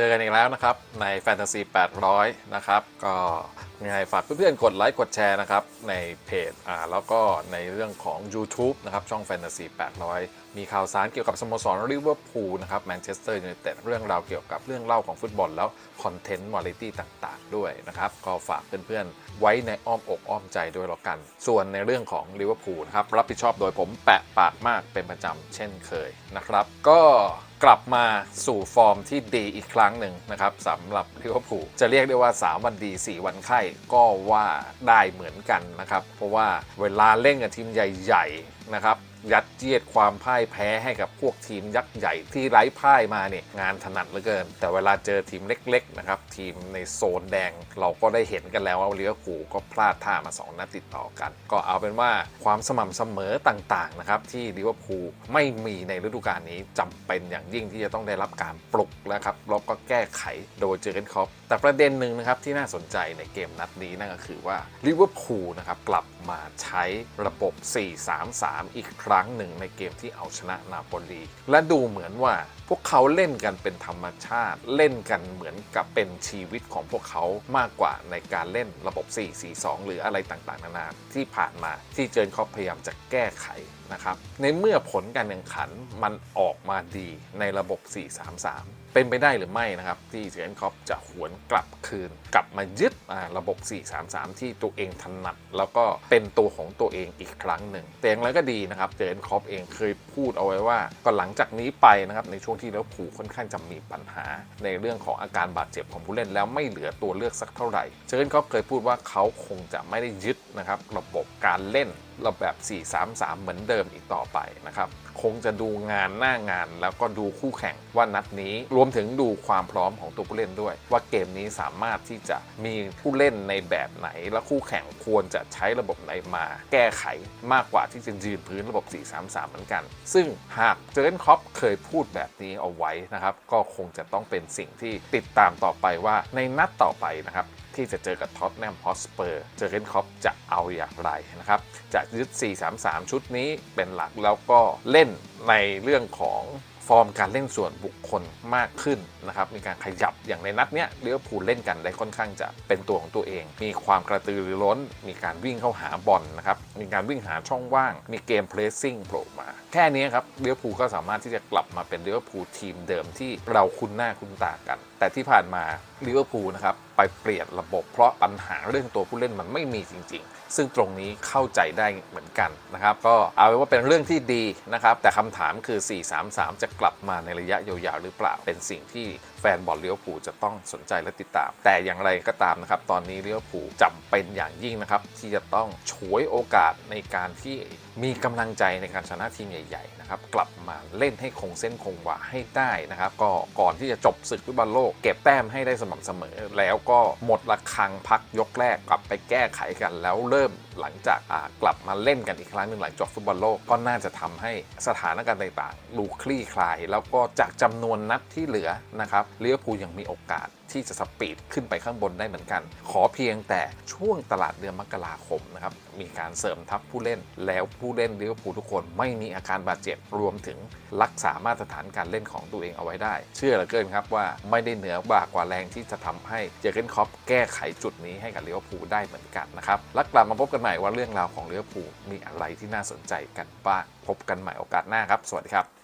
เจอกันอีกแล้วนะครับในแฟนตาซี800 นะครับ ก็ ยังไงฝากเพื่อนๆ กดไลค์กดแชร์นะครับ ในเพจอ่าแล้วก็ในเรื่องของ YouTube นะครับ ช่องแฟนตาซี800 มีข่าวสารเกี่ยวกับสโมสรลิเวอร์พูลนะครับแมนเชสเตอร์ยูไนเต็ดเรื่องราวเกี่ยวกับเรื่องเล่าของฟุตบอลแล้วคอนเทนต์วาไรตี้ต่างๆ ด้วยนะครับ ก็ฝากเพื่อนๆ ไว้ในอ้อมอกอ้อมใจด้วยแล้วกัน ส่วนในเรื่องของลิเวอร์พูลนะครับ รับผิดชอบโดยผมแปะปากมากเป็นประจำเช่นเคยนะครับ ก็กลับมาสู่ฟอร์มที่ดีอีกครั้งหนึ่งนะครับสำหรับลิเวอร์พูลจะเรียกได้ว่า 3 วันดี 4 วันไข้ก็ว่าได้เหมือนกันนะครับ เพราะว่าเวลาเล่นกับทีมใหญ่ ๆ นะครับยัดเยียดความพ่ายแพ้ให้กับพวกทีมยักษ์ใหญ่ที่ไร้พ่ายมาเนี่ยงานถนัดเหลือเกิน แต่เวลาเจอทีมเล็กๆนะครับทีมในโซนแดงเราก็ได้เห็นกันแล้วว่าลิเวอร์พูก็พลาดท่ามา 2นัดติดต่อกัน ก็เอาเป็นว่าความสม่ำเสมอต่างๆนะครับที่ลิเวอร์พูลไม่มีในฤดูกาลนี้จำเป็นอย่างยิ่งที่จะต้องได้รับการปลุกแล้วครับแล้วก็แก้ไขโดยเจอร์เกนคอปแต่ประเด็นหนึ่งนะครับที่น่าสนใจในเกมนัดนี้นั่นก็คือว่าลิเวอร์พูลนะครับกลับมาใช้ระบบ 4-3-3อีกครั้งหนึ่งในเกมที่เอาชนะนาโปลีและดูเหมือนว่า พวกเขาเล่นกันเป็นธรรมชาติ เล่นกันเหมือนกับเป็นชีวิตของพวกเขามากกว่าในการเล่นระบบ 4-4-2 หรืออะไรต่างๆ นานาที่ผ่านมาที่เจนคอปพยายามจะแก้ไขนะครับในเมื่อผลการแข่งขันมันออกมาดีในระบบ 4-3-3 เป็นไปได้หรือไม่นะครับที่เจนคอปจะหวนกลับคืน กลับมายึดระบบ 4-3-3 ที่ตัวเองถนัด แล้วก็เป็นตัวของตัวเองอีกครั้งหนึ่งแต่อย่างไรก็ดีนะครับเจนคอปเองเคยพูดเอาไว้ว่าก็หลังจากนี้ไปนะครับในช่วงที่แล้วผูค่อนข้างจะมีปัญหา ในเรื่องของอาการบาดเจ็บของผู้เล่นแล้วไม่เหลือตัวเลือกสักเท่าไหร่เจอร์เกนคล็อปเคยพูดว่าเขาคงจะไม่ได้ยึดนะครับระบบการเล่น ระแบบ 4-3-3 เหมือนเดิมอีกต่อไปนะครับ คงจะดูงานหน้างานแล้วก็ดูคู่แข่งว่านัดนี้ รวมถึงดูความพร้อมของตัวผู้เล่นด้วย ว่าเกมนี้สามารถที่จะมีผู้เล่นในแบบไหน และคู่แข่งควรจะใช้ระบบไหนมา แก้ไขมากกว่าที่จะยืนพื้นระบบ 4-3-3 เหมือนกัน ซึ่งหากเจอร์เนคอปเคยพูดแบบนี้เอาไว้นะครับก็คงจะต้องเป็นสิ่งที่ติดตามต่อไปว่าในนัดต่อไปนะครับ ที่จะเจอกับท็อตแนมฮอสเปอร์เจอเกนคอปจะเอาอย่างไรนะครับจะยึด 4-3-3 ชุดนี้เป็นหลักแล้วก็เล่นในเรื่องของฟอร์มการเล่นส่วนบุคคลมากขึ้นนะครับ มีการขยับอย่างในนัดเนี้ยเลี้ยวพูลเล่นกันได้ค่อนข้างจะเป็นตัวของตัวเอง มีความกระตือรือร้น มีการวิ่งเข้าหาบอลนะครับ มีการวิ่งหาช่องว่าง มีเกมเพรสซิ่งโผล่มา แค่นี้ครับเลี้ยวพูก็สามารถที่จะกลับมาเป็นเลี้ยวพูทีมเดิมที่เราคุ้นหน้าคุ้นตากัน แต่ที่ผ่านมา ลิเวอร์พูลนะครับไปเปลี่ยนระบบเพราะปัญหาเรื่องตัวผู้เล่นมันไม่มีจริง ๆ ซึ่งตรงนี้เข้าใจได้เหมือนกันนะครับ ก็เอาไว้ว่าเป็นเรื่องที่ดีนะครับ แต่คำถามคือ 4-3-3 จะกลับมาในระยะยาวๆหรือเปล่า เป็นสิ่งที่แฟนบอลลิเวอร์พูลจะต้องสนใจและติดตาม แต่อย่างไรก็ตามนะครับ ตอนนี้ลิเวอร์พูลจำเป็นอย่างยิ่งนะครับ ที่จะต้องฉวยโอกาสในการที่มีกำลังใจในการชนะทีมใหญ่ๆนะครับกลับมาเล่นให้คงเส้นคงวาให้ได้นะครับ ก็ก่อนที่จะจบศึกฟุตบอลโลกเก็บแต้มให้ได้สม่ำเสมอ แล้วก็หมดระคังพักยกแรกกลับไปแก้ไขกัน แล้วเริ่มหลังจากกลับมาเล่นกันอีกครั้งหนึ่งหลังจบฟุตบอลโลกก็น่าจะทำให้สถานการณ์ต่างๆดูคลี่คลาย แล้วก็จากจำนวนนัดที่เหลือนะครับลิเวอร์พูลยังมีโอกาส ที่จะสปีดขึ้นไปข้างบนได้เหมือนกัน ขอเพียงแต่ช่วงตลาดเดือนมกราคมนะครับมีการเสริมทัพผู้เล่น แล้วผู้เล่นลิเวอร์พูลทุกคนไม่มีอาการบาดเจ็บรวมถึงรักษามาตรฐานการเล่นของตัวเองเอาไว้ได้ เชื่อเหลือเกินครับว่าไม่ได้เหนือบากว่าแรงที่จะทำให้เจอเกนคอปแก้ไขจุดนี้ให้กับลิเวอร์พูลได้เหมือนกันนะครับแล้วกลับมาพบกันใหม่ว่าเรื่องราวของลิเวอร์พูลมีอะไรที่น่าสนใจกันบ้างพบกันใหม่โอกาสหน้าครับ สวัสดีครับ